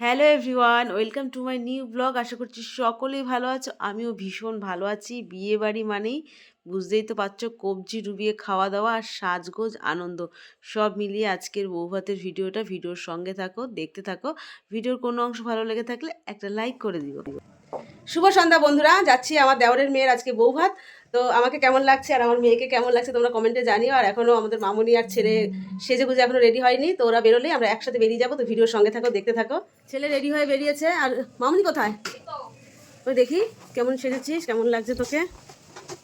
Hello everyone welcome to my new blog আশা করছি সকলেই ভালো আছো। আমিও ভীষণ ভালো আছি। বিয়ে বাড়ি মানেই বুঝতেই তো পারছ, কবজি ডুবিয়ে খাওয়া দাওয়া আর সাজগোজ আনন্দ। সব মিলিয়ে আজকের বৌভাতের ভিডিওটা, ভিডিওর সঙ্গে থাকো, দেখতে থাকো। ভিডিওর কোনো অংশ ভালো লেগে থাকলে একটা লাইক করে দিও। শুভ সন্ধ্যা বন্ধুরা যাচ্ছি আমার দেওরের মেয়ের আজকে বৌভাত তো আমাকে কেমন লাগছে আর আমার মেয়েকে কেমন লাগছে তোমরা কমেন্টে জানিও। আর এখনও আমাদের মামুনি আর ছেলে সেজে গুজে এখনও রেডি হয়নি তো ওরা বেরোলেই আমরা একসাথে বেরিয়ে যাব। তো ভিডিওর সঙ্গে থাকো দেখতে থাকো। ছেলে রেডি হয়ে বেরিয়েছে। আর মামুনি কোথায়? ওই দেখি কেমন সেজেছিস কেমন লাগছে তোকে?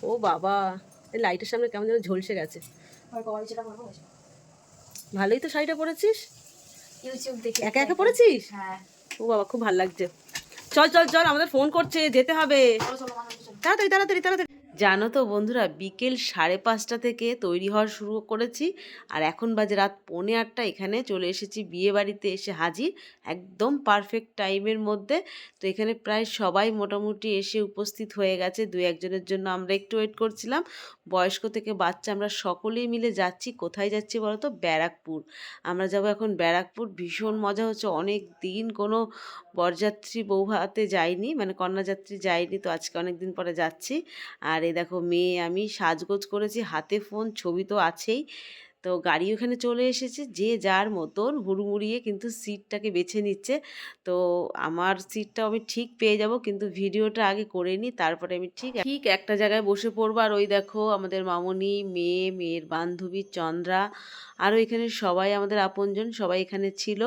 ও বাবা এই লাইটের সামনে কেমন যেন ঝলসে গেছে। ভালোই তো শাড়িটা পরেছিস? ইউটিউব দেখে একা একা পরেছিস? হ্যাঁ। ও বাবা খুব ভালো লাগছে। চল চল চল আমাদের ফোন করছে যেতে হবে। তাড়াতাড়ি তাড়াতাড়ি তাড়াতাড়ি। জানো তো বন্ধুরা, বিকেল সাড়ে পাঁচটা থেকে তৈরি হওয়া শুরু করেছি আর এখন বাজে রাত পৌনে আটটা। এখানে চলে এসেছি বিয়ে বাড়িতে এসে হাজির, একদম পারফেক্ট টাইমের মধ্যে। তো এখানে প্রায় সবাই মোটামুটি এসে উপস্থিত হয়ে গেছে দু একজনের জন্য আমরা একটু ওয়েট করছিলাম। বয়স্ক থেকে বাচ্চা আমরা সকলেই মিলে যাচ্ছি। কোথায় যাচ্ছি বলো তো? ব্যারাকপুর। আমরা যাব এখন ব্যারাকপুর। ভীষণ মজা হচ্ছে। অনেক দিন কোনো বরযাত্রী বৌভাতে যাইনি মানে কন্যাযাত্রী যাইনি, তো আজকে অনেক দিন পরে যাচ্ছি। আর এই দেখো মেয়ে, আমি সাজগোজ করেছি, হাতে ফোন, ছবি তো আছেই। তো গাড়ি ওখানে চলে এসেছে, যে যার মতন হুড়মুড়িয়ে কিন্তু সিটটাকে বেছে নিচ্ছে। তো আমার সিটটা আমি ঠিক পেয়ে যাব, কিন্তু ভিডিওটা আগে করে নিই, তারপরে আমি ঠিক ঠিক একটা জায়গায় বসে পড়ব। আর ওই দেখো আমাদের মামনি, মেয়ে, মেয়ের বান্ধবী চন্দ্রা, আরও এখানে সবাই আমাদের আপনজন, সবাই এখানে ছিল,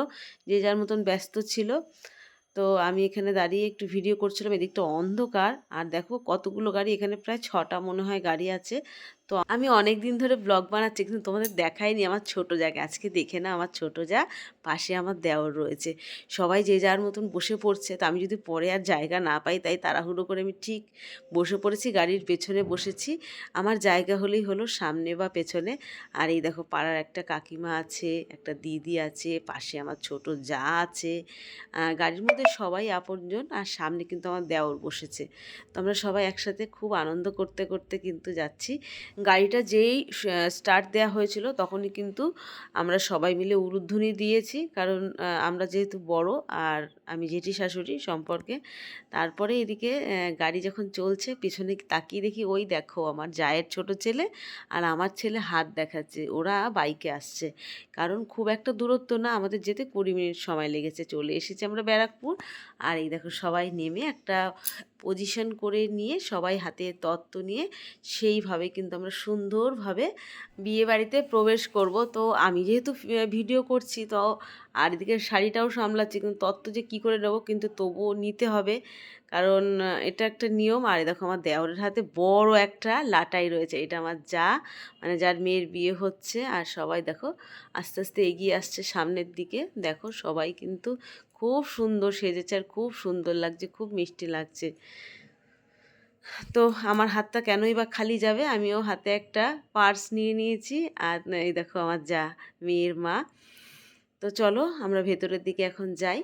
যে যার মতন ব্যস্ত ছিল। তো আমি এখানে দাঁড়িয়ে একটু ভিডিও করছিলাম, এদিকটা অন্ধকার। আর দেখো কতগুলো গাড়ি, এখানে প্রায় ছটা মনে হয় গাড়ি আছে। তো আমি অনেক দিন ধরে ব্লগ বানাচ্ছি, কিন্তু তোমাদের দেখাইনি আমার ছোট জায়গা। আজকে দেখে না আমার ছোট যা, পাশে আমার দেওর রয়েছে। সবাই যে যার মতন বসে পড়ছে, তো আমি যদি পরে আর জায়গা না পাই, তাই তাড়াহুড়ো করে আমি ঠিক বসে পড়েছি, গাড়ির পেছনে বসেছি। আমার জায়গা হলেই হলো সামনে বা পেছনে। আর এই দেখো পাড়ার একটা কাকিমা আছে, একটা দিদি আছে, পাশে আমার ছোট যা আছে। গাড়ির মধ্যে সবাই আপনজন, আর সামনে কিন্তু আমার দেওর বসেছে। তো আমরা সবাই একসাথে খুব আনন্দ করতে করতে কিন্তু যাচ্ছি। গাড়িটা যেই স্টার্ট দেওয়া হয়েছিল তখনই কিন্তু আমরা সবাই মিলে উলুধ্বনি দিয়েছি। কারণ আমরা যেহেতু বড় আর আমি জেঠি শাশুড়ি সম্পর্কে, তারপরে এদিকে গাড়ি যখন চলছে পিছনে তাকিয়ে দেখি ওই দেখো আমার জায়ের ছোট ছেলে আর আমার ছেলে হাত দেখাচ্ছে, ওরা বাইকে আসছে। কারণ খুব একটা দূরত্ব না, আমাদের যেতে কুড়ি মিনিট সময় লেগেছে। চলে এসেছি আমরা ব্যারাকপুর আর এই দেখো সবাই নেমে একটা পজিশন করে নিয়ে সবাই হাতে তত্ত্ব নিয়ে সেইভাবে কিন্তু আমরা সুন্দরভাবে বিয়ে বাড়িতে প্রবেশ করব। তো আমি যেহেতু ভিডিও করছি, তো আর এদিকে শাড়িটাও সামলাচ্ছি, কিন্তু তত্ত্ব যে কী করে নেব কিন্তু তবুও নিতে হবে। কারণ এটা একটা নিয়ম। আর দেখো আমার দেওরের হাতে বড় একটা লাটাই রয়েছে, এটা আমার যা মানে যার মেয়ের বিয়ে হচ্ছে। আর সবাই দেখো আস্তে আস্তে এগিয়ে আসছে সামনের দিকে। দেখো সবাই কিন্তু খুব সুন্দর সেজেছে আর খুব সুন্দর লাগছে, খুব মিষ্টি লাগছে। তো আমার হাতটা কেনই বা খালি যাবে? আমিও হাতে একটা পার্স নিয়ে নিয়েছি আর এই দেখো আমার যা, মেয়ের মা। তো চলো আমরা ভেতরের দিকে এখন যাই।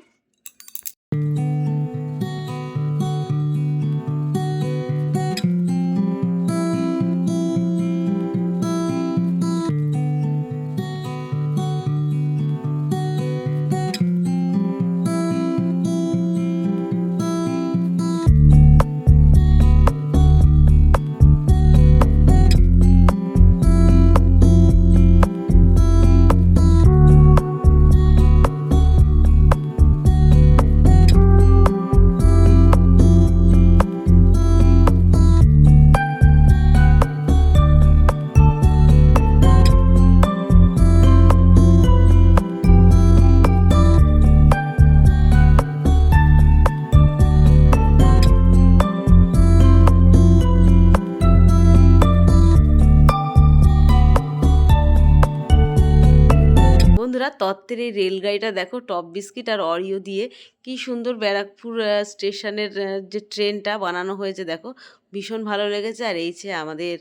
বন্ধুরা, তত্ত্বের এই রেলগাড়িটা দেখো, টপ বিস্কিট আর অরিও দিয়ে কি সুন্দর ব্যারাকপুর স্টেশনের যে ট্রেনটা বানানো হয়েছে দেখো, ভীষণ ভালো লেগেছে। আর এই যে আমাদের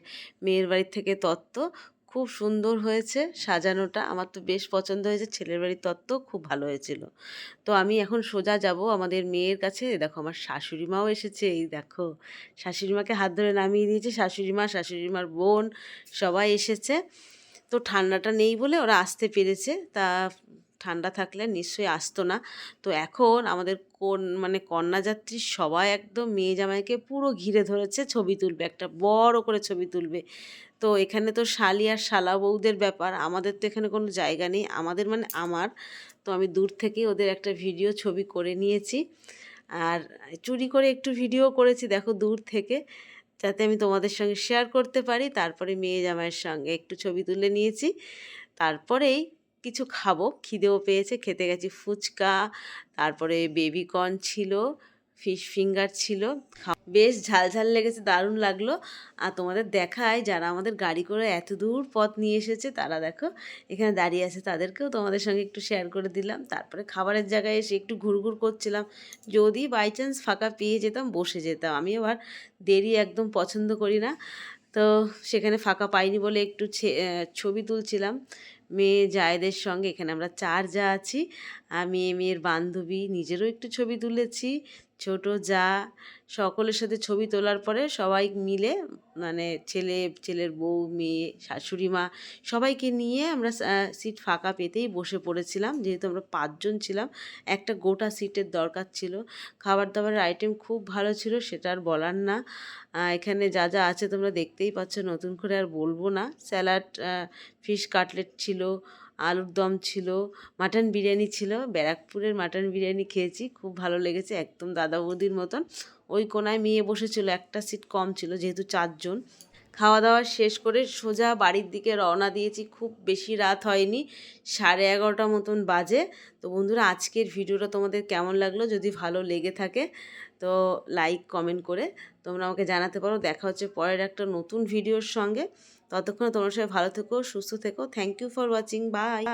মেয়ের বাড়ির থেকে তত্ত্ব, খুব সুন্দর হয়েছে সাজানোটা। আমার তো বেশ পছন্দ হয়েছে, ছেলের বাড়ির তত্ত্ব খুব ভালো হয়েছিল। তো আমি এখন সোজা যাব আমাদের মেয়ের কাছে। দেখো, আমার শাশুড়ি মাও এসেছে, এই দেখো শাশুড়ি মাকে হাত ধরে নামিয়ে দিয়েছে শাশুড়ি মা বোন সবাই এসেছে। তো ঠান্ডাটা নেই বলে ওরা আসতে পেরেছে। তা ঠান্ডা থাকলে নিশ্চয়ই আসতো না। তো এখন আমাদের কোন মানে কন্যাযাত্রী সবাই একদম মেয়ে জামাইকে পুরো ঘিরে ধরেছে, ছবি তুলবে, একটা বড় করে ছবি তুলবে। তো এখানে তো শালি আর শালা বউদের ব্যাপার, আমাদের তো এখানে কোনো জায়গা নেই। আমাদের মানে আমার, তো আমি দূর থেকে ওদের একটা ভিডিও ছবি করে নিয়েছি। আর চুরি করে একটু ভিডিও করেছি, দেখো দূর থেকে। যাতে আমি তোমাদের সঙ্গে শেয়ার করতে পারি। তারপরে মেয়ে জামাইয়ের সঙ্গে একটু ছবি তুলে নিয়েছি। তারপরেই কিছু খাব। খিদেও পেয়েছে। খেতে গেছি ফুচকা। তারপরে বেবিকর্ন ছিল। ফিশ ফিঙ্গার ছিল। বেশ ঝাল ঝাল লেগেছে, দারুণ লাগল। আর তোমাদের দেখায়, যারা আমাদের গাড়ি করে এত দূর পথ নিয়ে এসেছে, তারা দেখো, এখানে দাঁড়িয়ে আছে। তাদেরকেও তোমাদের সঙ্গে একটু শেয়ার করে দিলাম। তারপরে খাবারের জায়গায় এসে একটু ঘুরঘুর করছিলাম। যদি বাই চান্স ফাঁকা পেয়ে যেতাম, বসে যেতাম। আমি আবার দেরি একদম পছন্দ করি না। তো সেখানে ফাঁকা পাইনি বলে একটু ছবি তুলছিলাম। মেয়ে জায়েদের সঙ্গে, এখানে আমরা চার যা আছি। আমি মেয়ের বান্ধবী, নিজেরও একটু ছবি তুলেছি। ছোট যা, সকলের সাথে ছবি তোলার পরে সবাই মিলে মানে ছেলে, ছেলের বউ, মেয়ে, শাশুড়ি, মা, সবাইকে নিয়ে আমরা সিট ফাঁকা পেতেই বসে পড়েছিলাম। যেহেতু আমরা পাঁচজন ছিলাম, একটা গোটা সিটের দরকার ছিল। খাবার দাবারের আইটেম খুব ভালো ছিল, সেটা আর বলার না। এখানে যা যা আছে তোমরা দেখতেই পাচ্ছ, নতুন করে আর বলব না। স্যালাড ফিশ কাটলেট ছিল আলুর দম ছিল, মাটন বিরিয়ানি ছিল, ব্যারাকপুরের মাটন বিরিয়ানি খেয়েছি, খুব ভালো লেগেছে একদম দাদা বৌদির মতন। ওই কোনায় মেয়ে বসেছিল, একটা সিট কম ছিল, যেহেতু চারজন। খাওয়া দাওয়া শেষ করে সোজা বাড়ির দিকে রওনা দিয়েছি, খুব বেশি রাত হয়নি, সাড়ে এগারোটা মতন বাজে। তো বন্ধুরা, আজকের ভিডিওটা তোমাদের কেমন লাগল? যদি ভালো লেগে থাকে, তো লাইক কমেন্ট করে তোমরা আমাকে জানাতে পারো। দেখা হচ্ছে পরের একটা নতুন ভিডিওর সঙ্গে। ততক্ষণে তোমার সবাই ভালো থেকো সুস্থ থেকো। Thank you for watching bye